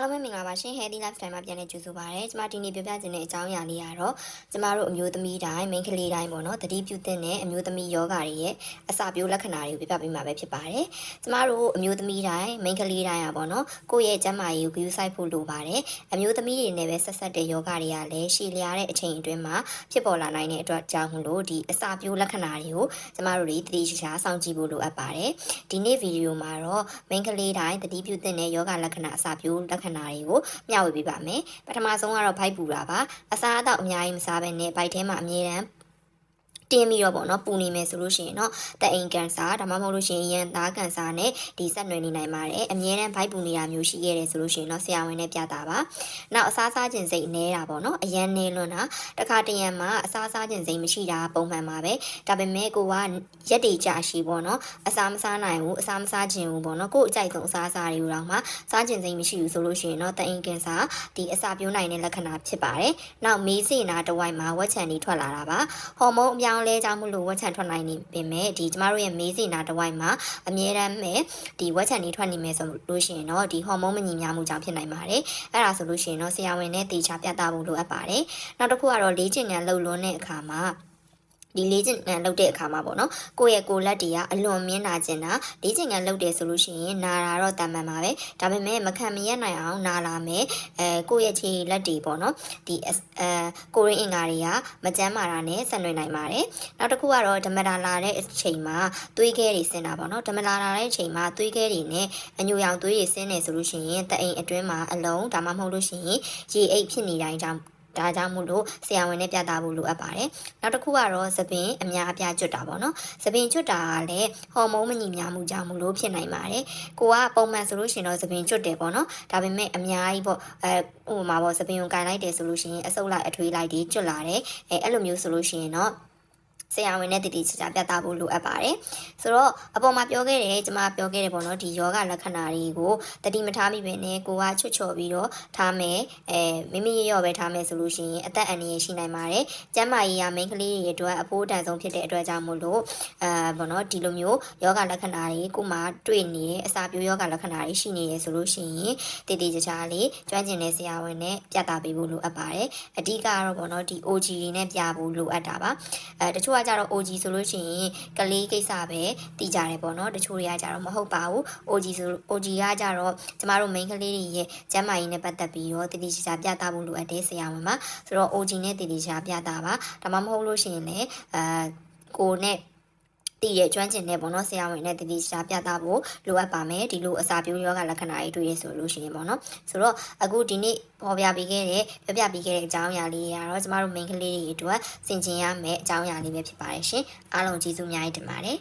အားလုံးပဲမင်္ဂလာပါရှင် Healthy Lifestyle မှာပြန်လည်ကြိုဆိုပါရစေ။ကျွန်မဒီနေ့ပြောပြချင်တဲ့အကြောင်းအရာလေးကတော့ကျမတို့အမျိုးသမီးတိုင်းမိန်းကလေးတိုင်းပေါ့နော်တတိပြုတဲ့နဲ့အမျိုးသမီးယောဂတွေရဲ့အစာပြိုးလက္ခဏာတွေကိုပြပြပေးမှာပဲဖြစ်ပါတယ်။ကျမတို့အမျိုးသမီးတိုင်းမိန်းကလေးတိုင်းอ่ะပေါ့နော်ကိုယ့်ရဲ့ကျန်းမာရေးကိုဂရုစိုက်ဖို့လိုပါတယ်။အမျိုးသမီးတွေနဲ့ပဲဆက်ဆက်တဲ့ယောဂတွေကလည်းရှည်လျားတဲ့အချိန်အတွင်းမှာဖြစ်ပေါ်လာနိုင်တဲ့အတွက်ကြောင့်မလို့ဒီအစာပြိုးလက္ခဏာတွေကိုကျမတို့တွေတတိရှိရှာစောင့်ကြည့်ဖို့လိုအပ်ပါတယ်။ဒီနေ့ဗီဒီယိုမှာတော့မိန်းကလေးတိုင်းတတိပြုတဲ့နဲ့ယောဂလက္ခဏာအစာပြိုးလက္ခဏာတွေကိုမျှဝေပေးပါမယ်ပထမဆုံးကတော့ဘိုက်ပူတာပါအစားအသောက်အများကြီးမစားဘဲနဲ့ဘိုက်ထဲမှာအမြဲတမ်း တင်းပြီးတော့ပေါ့နော်ပူနေမယ်ဆိုလို့ရှိရင်တော့တအိမ်ကန်စာဒါမှမဟုတ်လို့ရှိရင်ရန်သားကန်စာနဲ့ဒီဆက်နွယ်နေနိုင်ပါတယ်အမြဲတမ်းဘိုက်ပူနေတာမျိုးရှိခဲ့တယ်ဆိုလို့ရှိရင်တော့ဆရာဝန်နဲ့ပြတာပါနောက်အစားစားခြင်းစိတ်နေတာပေါ့နော်အရန်နေလွန်းတာတခါတရံမှာအစားစားခြင်းစိတ်မရှိတာပုံမှန်ပါပဲဒါပေမဲ့ကိုကရက်တွေကြာရှိပေါ့နော်အစားမစားနိုင်ဘူးအစားမစားခြင်းဘူးပေါ့နော်ကို့အကြိုက်ဆုံးအစားအစာတွေကိုတော့မှစားခြင်းစိတ်မရှိဘူးဆိုလို့ရှိရင်တော့တအိမ်ကန်စာဒီအစာပြိုးနိုင်တဲ့လက္ခဏာဖြစ်ပါတယ်နောက်မေးစေနာတစ်ဝိုက်မှာဝက်ချန်တွေထွက်လာတာပါဟော်မုန်းအပြောင်းအလဲကြောင့်မလို့ဝက်ချန်ထွက်နိုင်နေပေမဲ့ဒီကျမတို့ရဲ့မေးစေနာတစ်ဝိုက်မှာအမြဲတမ်းမဲ့ဒီဝက်ချန်တွေထွက်နေမယ်ဆိုလို့ရှိရင်တော့ဒီဟော်မုန်းမညီမျှမှုကြောင့်ဖြစ်နိုင်ပါတယ်အဲ့ဒါဆိုလို့ရှိရင်တော့ဆရာဝန်နဲ့တေချာပြသဖို့လိုအပ်ပါတယ်နောက်တစ်ခုကတော့လေ့ကျင့်ခန်းလှုပ်လွန်းတဲ့အခါမှာ ဒီလေးကျင်ကန်လုပ်တဲ့အခါမှာပေါ့နော်ကိုယ့်ရဲ့ကိုယ်လက်တွေကအလွန်မြင့်နာကျင်တာလေးကျင်ကန်လုပ်တယ်ဆိုလို့ရှိရင်နာတာတော့တန်မှန်ပါပဲဒါပေမဲ့မခံမရနိုင်အောင်နာလာမယ်အဲကိုယ့်ရဲ့ခြေလက်တွေပေါ့နော်ဒီအဲကိုရင်းအင်္ဂါတွေကမကျန်းမာတာနဲ့ဆက်နွယ်နိုင်ပါတယ်နောက်တစ်ခုကတော့ဓမ္မတာလာတဲ့အချိန်မှာသွေးခဲတွေဆင်းတာပေါ့နော်ဓမ္မတာလာတဲ့အချိန်မှာသွေးခဲတွေနဲ့အညိုရောင်သွေးတွေဆင်းနေဆိုလို့ရှိရင်တအိမ်အတွင်းမှာအလုံးဒါမှမဟုတ်လို့ရှိရင်ရေအိတ်ဖြစ်နေတိုင်းကြောင့် ဒါကြောင့်မို့လို့ဆရာဝန်နဲ့ပြသဖို့လိုအပ်ပါတယ်။နောက်တစ်ခုကတော့သပင်အများအပြားကျွတ်တာပေါ့နော်။သပင်ကျွတ်တာကလည်းဟော်မုန်းမညီမျှမှုကြောင့်မို့လို့ဖြစ်နိုင်ပါတယ်။ကိုကပုံမှန်ဆိုလို့ရှိရင်တော့သပင်ကျွတ်တယ်ပေါ့နော်။ဒါပေမဲ့အများကြီးပေါ့အဲဥပမာပေါ့သပင်ကိုကန်လိုက်တယ်ဆိုလို့ရှိရင်အဆုပ်လိုက်အထွေးလိုက်တွေကျွတ်လာတယ်။အဲအဲ့လိုမျိုးဆိုလို့ရှိရင်တော့ ဆရာဝန်နဲ့တတိချာချာပြသဖို့လိုအပ်ပါတယ်။ဆိုတော့အပေါ်မှာပြောခဲ့တယ်ကျွန်မပြောခဲ့တယ်ပေါ့နော်ဒီယောဂလက္ခဏာတွေကိုတတိမထားမိပဲနဲ့ကိုကချွတ်ချော်ပြီးတော့ထားမယ်အဲမိမိရော့ပဲထားမယ်ဆိုလို့ရှိရင်အသက်အန္တရာယ်ရှိနိုင်ပါတယ်။ကျန်းမာရေးရမိန်းကလေးတွေအတွက်အဖိုးတန်ဆုံးဖြစ်တဲ့အတွက်ကြောင့်မို့လို့အဲပေါ့နော်ဒီလိုမျိုးယောဂလက္ခဏာတွေကိုမှတွေ့နေတဲ့အစာပြိုးယောဂလက္ခဏာတွေရှိနေရဆိုလို့ရှိရင်တတိချာချာလေးကျွမ်းကျင်တဲ့ဆရာဝန်နဲ့ပြသပေးဖို့လိုအပ်ပါတယ်။အဓိကတော့ပေါ့နော်ဒီ OG တွေနဲ့ပြဖို့လိုအပ်တာပါ။အဲတချို့ကကြတော့ OG ဆိုလို့ရှိရင်ကလေးကိစ္စပဲတည်ကြတယ်ပေါ့နော်တချို့တွေကကြတော့မဟုတ်ပါဘူး OG ဆို OG ကကြတော့ကျမတို့ main ကလေးတွေရဲ့ကျန်းမာရေးနဲ့ပတ်သက်ပြီးတော့တည်တည်ချာချာပြသဖို့လိုအပ်တဲ့ဆရာဝန်ပါဆိုတော့ OG နဲ့တည်တည်ချာပြသပါဒါမှမဟုတ်လို့ရှိရင်လည်းအဲကိုနဲ့ တည်ရဲ့ကျွမ်းကျင်တဲ့ပေါ့နော်ဆရာဝန်နဲ့တတိချာပြသဖို့လိုအပ်ပါမယ်ဒီလိုအစာပြိုးယောဂလက္ခဏာတွေတွေ့ရဆိုလို့ရှိရင်ပေါ့နော်ဆိုတော့အခုဒီနေ့ပေါ်ပြပေးခဲ့တဲ့ပြပြပေးခဲ့တဲ့အကြောင်းအရာလေးတွေကတော့ကျမတို့ main ကလေးတွေအတွက်ဆင်ခြင်ရမယ့်အကြောင်းအရာလေးပဲဖြစ်ပါတယ်ရှင်အားလုံးကျေးဇူးအများကြီးတင်ပါတယ်